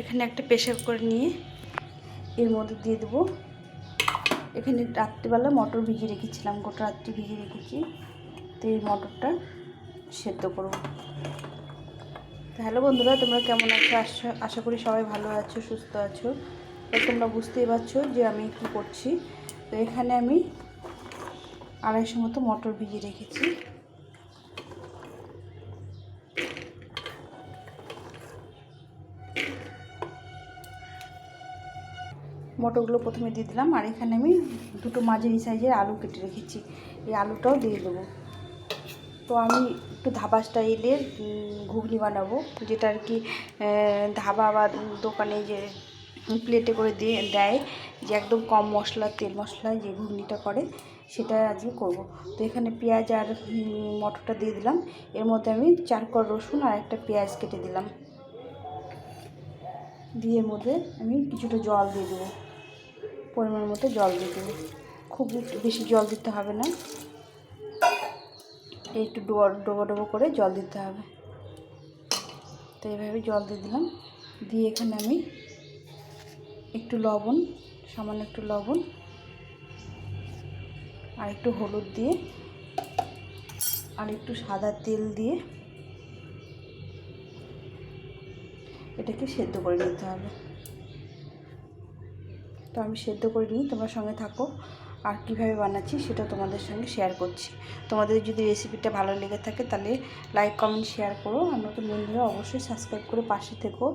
এখানে একটা প্রেশার করে নিয়ে এর মধ্যে দিয়ে দেবো। এখানে রাত্রিবেলা মটর ভিজিয়ে রেখেছিলাম, গোটা রাত্রি ভিজিয়ে রেখেছি। তো এই মটরটা সেদ্ধ করব। হ্যালো বন্ধুরা, তোমরা কেমন আছো? আশা আশা করি সবাই ভালো আছো, সুস্থ আছো। তো তোমরা বুঝতেই পারছ যে আমি কী করছি। তো এখানে আমি আড়াইশো মতো মটর ভিজিয়ে রেখেছি। মটরগুলো প্রথমে দিয়ে দিলাম, আর এখানে আমি দুটো মাঝারি সাইজের আলু কেটে রেখেছি। এই আলুটাও দিয়ে দেবো। তো আমি একটু ধাবা স্টাইলের ঘুগনি বানাবো, যেটা আর কি ধাবা বা দোকানে যে প্লেটে করে দিয়ে দেয়, যে একদম কম মশলা, তেল মশলা যে ঘুগনিটা করে, সেটা আজকে করব। তো এখানে পেঁয়াজ আর মটরটা দিয়ে দিলাম। এর মধ্যে আমি চার কর রসুন আর একটা পেঁয়াজ কেটে দিলাম। দিয়ে মধ্যে আমি কিছুটা জল দিয়ে দেবো। পরিমাণ মতো জল দিয়ে দেবো। খুব বেশি জল দিতে হবে না। একটু ডোবো ডোবো করে জল দিতে হবে। তো এইভাবে জল দিয়ে দিলাম। দিয়ে এখানে আমি একটু লবণ, সামান্য একটু লবণ আর একটু হলুদ দিয়ে আর একটু সাদা তেল দিয়ে এটাকে সেদ্ধ করে নিতে হবে। তো আমি সেদ্ধ করে নিই, তোমরা সঙ্গে থাকো। আর কীভাবে বানাচ্ছি সেটা তোমাদের সঙ্গে শেয়ার করছি। তোমাদের যদি রেসিপিটা ভালো লেগে থাকে তাহলে লাইক কমেন্ট শেয়ার করো। আর নতুন বন্ধুরা অবশ্যই সাবস্ক্রাইব করে পাশে থেকো।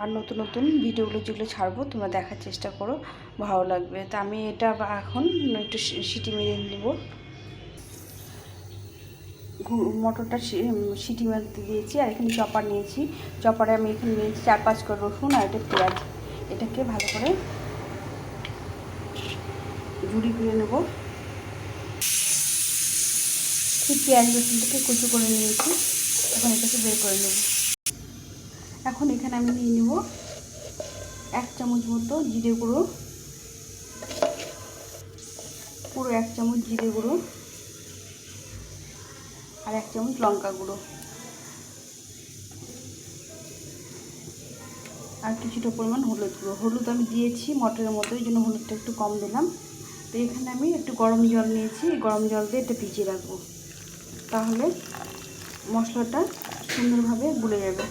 আর নতুন নতুন ভিডিওগুলো যেগুলো ছাড়বো, তোমরা দেখার চেষ্টা করো। ভালো লাগবে। তা আমি এটা এখন একটু সিটি মেরে নেব। মটরটা সিটি মারতে দিয়েছি আর এখানে চপার নিয়েছি। চপারে আমি এখানে নিয়েছি চার পাঁচ করে রসুন আর এটা পেঁয়াজ। এটাকে ভালো করে ঝুড়ি করে নেব। ঠিক পেঁয়াজ রসুনটাকে কুচু করে নিয়েছি। এখন এটাকে বের করে নেব। এখন এখানে আমি নিয়ে নেব এক চামচ মতো জিরে গুঁড়ো। পুরো এক চামচ জিরে গুঁড়ো। আর এক চামচ লঙ্কা গুঁড়ো। আর কিছুটা পরিমাণ হলুদ গুঁড়ো। হলুদ আমি দিয়েছি মটরের মতো ওই জন্য হলুদটা একটু কম দিলাম। তো এখানে আমি একটু গরম জল নিয়েছি গরম জল দিয়ে এটা ভিজিয়ে রাখব। তাহলে মশলাটা সুন্দরভাবে গুলে যাবে।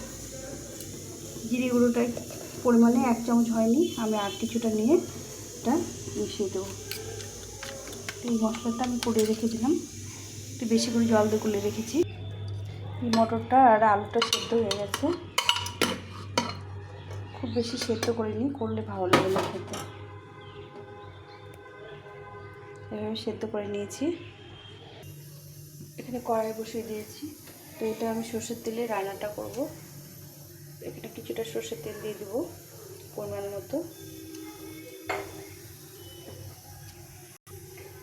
জিরে গুঁড়োটা পরিমাণে এক চামচ হয়নি, আমি আর কিছুটা নিয়ে এটা মিশিয়ে দেবো। এই মশলাটা আমি করে রেখে দিলাম। একটু বেশি করে জল দিয়ে গুলে রেখেছি। এই মটরটা আর আলুটা সেদ্ধ হয়ে গেছে। খুব বেশি সেদ্ধ করিনি, করলে ভালো লাগে না খেতে। এভাবে সেদ্ধ করে নিয়েছি। এখানে কড়াই বসিয়ে দিয়েছি। তো এটা আমি সর্ষের তেলে রান্নাটা করব। এখানে কিছুটা সর্ষের তেল দিয়ে দেবো পরিমাণ মতো।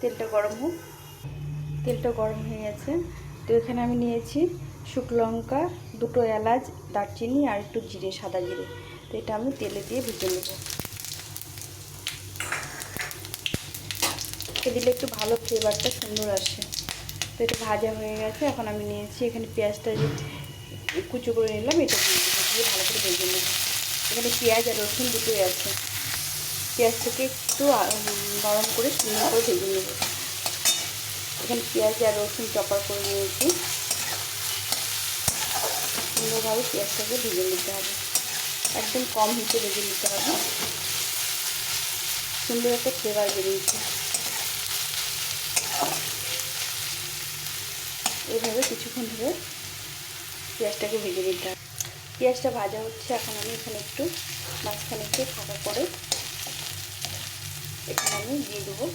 তেলটা গরম হোক। তেলটা গরম হয়ে গেছে। তো এখানে আমি নিয়েছি শুকনো লঙ্কা, দুটো এলাচ, দারচিনি আর একটু জিরে, সাদা জিরে। তো এটা আমি তেলে দিয়ে ভেজে নেব। এ দিলে একটু ভালো ফ্লেভারটা সুন্দর আসে। তো এটা ভাজা হয়ে গেছে। এখন আমি নিয়েছি এখানে পেঁয়াজটা যে কুচো করে নিলাম, এটা দিয়ে দিয়ে ভালো করে ভেজে নেব। এখানে পেঁয়াজ আর রসুন দুটোই আছে। পেঁয়াজটাকে একটু নরম করে সুন্দর করে ভেজে নেব। এখানে পেঁয়াজ আর রসুন চপার করে নিয়েছি। সুন্দরভাবে পেঁয়াজটাকে ভেজে নিতে হবে। একদম কম হিটে ভেজে নিতে হবে। সুন্দর একটা ফ্লেভার বেরিয়েছে। এইভাবে কিছুক্ষণ ধরে পেঁয়াজটাকে ভেজে নিতে হবে। পেঁয়াজটা ভাজা হচ্ছে, এখন আমি এখানে একটু মাঝখানে একটু ফাঁকা করে এখানে আমি দিয়ে দেবো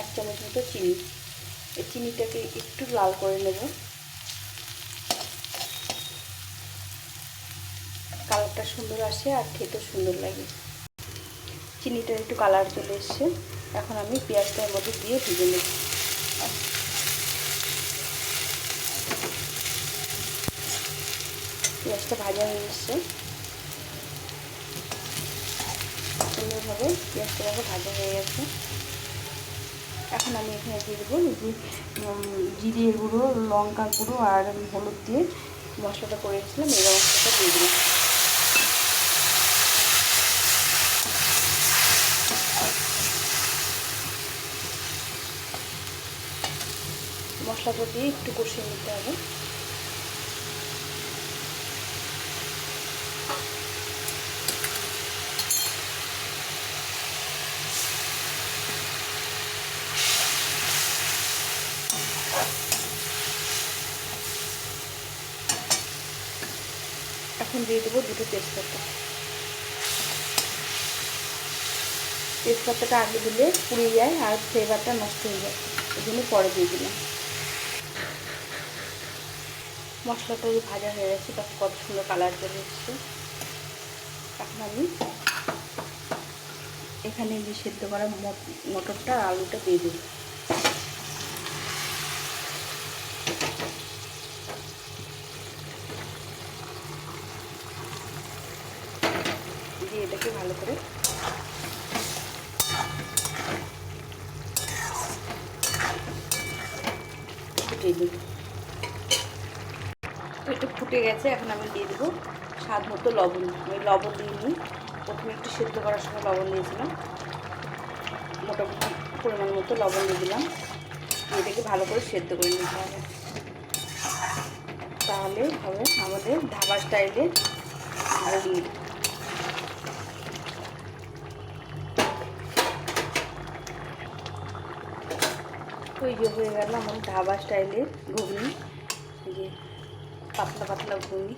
এক চামচ মতো চিনি। এই চিনিটাকে একটু লাল করে নেব। কালারটা সুন্দর আসে আর খেতেও সুন্দর লাগে। চিনিটা একটু কালার চলে এসছে। এখন আমি পেঁয়াজটার মধ্যে দিয়ে ভেজে নেব। পেঁয়াজটা ভাজা হয়ে এসছে। সুন্দরভাবে পেঁয়াজটা ভাজা হয়ে গেছে। এখন আমি এখানে দিয়ে দেবো যে জিরে গুঁড়ো, লঙ্কা গুঁড়ো আর হলুদ দিয়ে মশলাটা করেছিলাম, এই মশলাটা দিয়ে দেবো। মশলাটা দিয়ে একটু কষিয়ে নিতে হবে। এখন দিয়ে দেবো দুটো তেজপাতা। তেজপাতাটা আগে দিলে পুড়ে যায় আর ফ্লেভারটা নষ্ট হয়ে যায় ওই জন্য পরে দিয়ে দিলাম। মশলাটা ভাজা হয়ে গেছে তার কত সুন্দর কালার চলে এসছে। এখন আমি এখানে যে সেদ্ধ করা মট- মটরটা আলুটা দিয়ে দেবো। এটাকে ভালো করে ফুটিয়ে দেব তো একটু ফুটে গেছে, এখন আমি দিয়ে দেবো স্বাদ মতো লবণ। আমি লবণ দিইনি। প্রথমে একটু সেদ্ধ করার সময় লবণ দিয়েছিলাম। মোটামুটি পরিমাণ মতো লবণ দিয়ে দিলাম। এটাকে ভালো করে সেদ্ধ করে নিতে হবে। তাহলে হবে আমাদের ধাবা স্টাইলে ঘুগনি এই যে হয়ে গেল আমার ধাবা স্টাইলের ঘুগনি। যে পাতলা পাতলা ঘুগনি।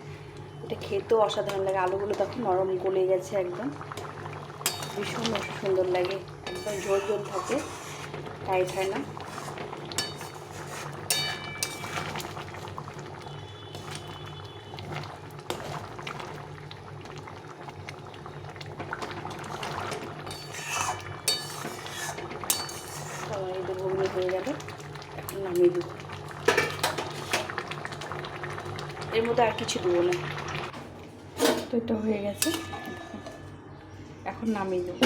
এটা খেতেও অসাধারণ লাগে। আলুগুলো তখন নরম গলে গেছে একদম। ভীষণ সুন্দর লাগে। একদম জোর জোর থাকে। টাইট হয় না আমার এই তো ঘুগনি হয়ে গেল। এখন নামিয়ে দেবো। এর মধ্যে আর কিছু দেবো না। তো এটা হয়ে গেছে। এখন নামিয়ে দেবো।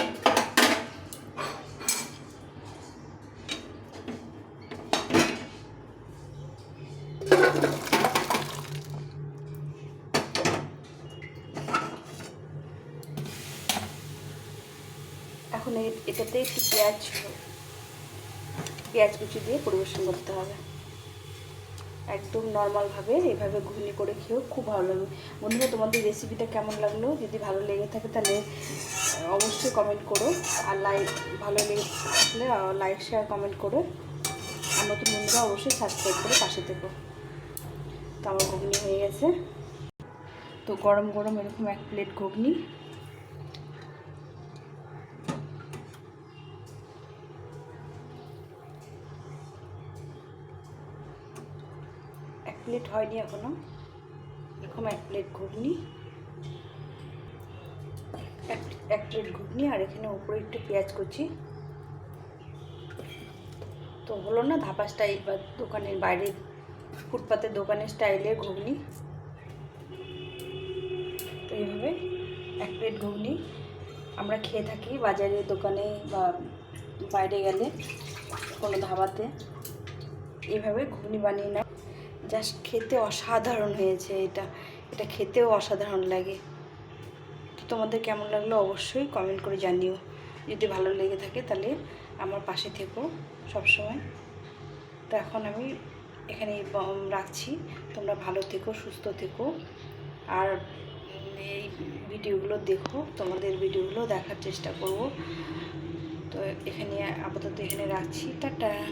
এখন এটাতে একটু পেঁয়াজ পেঁয়াজ কুচি দিয়ে পরিবেশন করতে হবে। একদম নর্মালভাবে এইভাবে ঘুগনি করে খেয়েও খুব ভালো লাগবে। বন্ধুরা, তোমাদের রেসিপিটা কেমন লাগল? যদি ভালো লেগে থাকে তাহলে অবশ্যই কমেন্ট করো। আর লাইক ভালো লেগে থাকলে লাইক শেয়ার কমেন্ট করো আর নতুন বন্ধুরা অবশ্যই সাবস্ক্রাইব করে পাশে থেকো। তো আমার ঘুগনি হয়ে গেছে। তো গরম গরম এরকম এক প্লেট ঘুগনি। প্লেট হয়নি এখনও। এরকম এক প্লেট ঘুগনি। এক প্লেট ঘুগনি আর এখানে উপরে একটু পেঁয়াজ কুচি। তো হলো না ধাপা স্টাইল বা দোকানের বাইরে ফুটপাতের দোকানের স্টাইলের ঘুগনি। তো এইভাবে এক প্লেট ঘুগনি। আমরা খেয়ে থাকি বাজারে, দোকানে বা বাইরে গেলে কোনো ধাবাতে। এইভাবে ঘুগনি বানিয়ে না জাস্ট খেতে অসাধারণ হয়েছে এটা। এটা খেতেও অসাধারণ লাগে। তো তোমাদের কেমন লাগল অবশ্যই কমেন্ট করে জানিও। যদি ভালো লেগে থাকে তাহলে আমার পাশে থেকো সবসময়। তো এখন আমি এখানে রাখছি। তোমরা ভালো থেকো, সুস্থ থেকো। আর এই ভিডিওগুলো দেখো, তোমাদের ভিডিওগুলো দেখার চেষ্টা করব। তো এখানে আপাতত এখানে রাখছি। টাটা!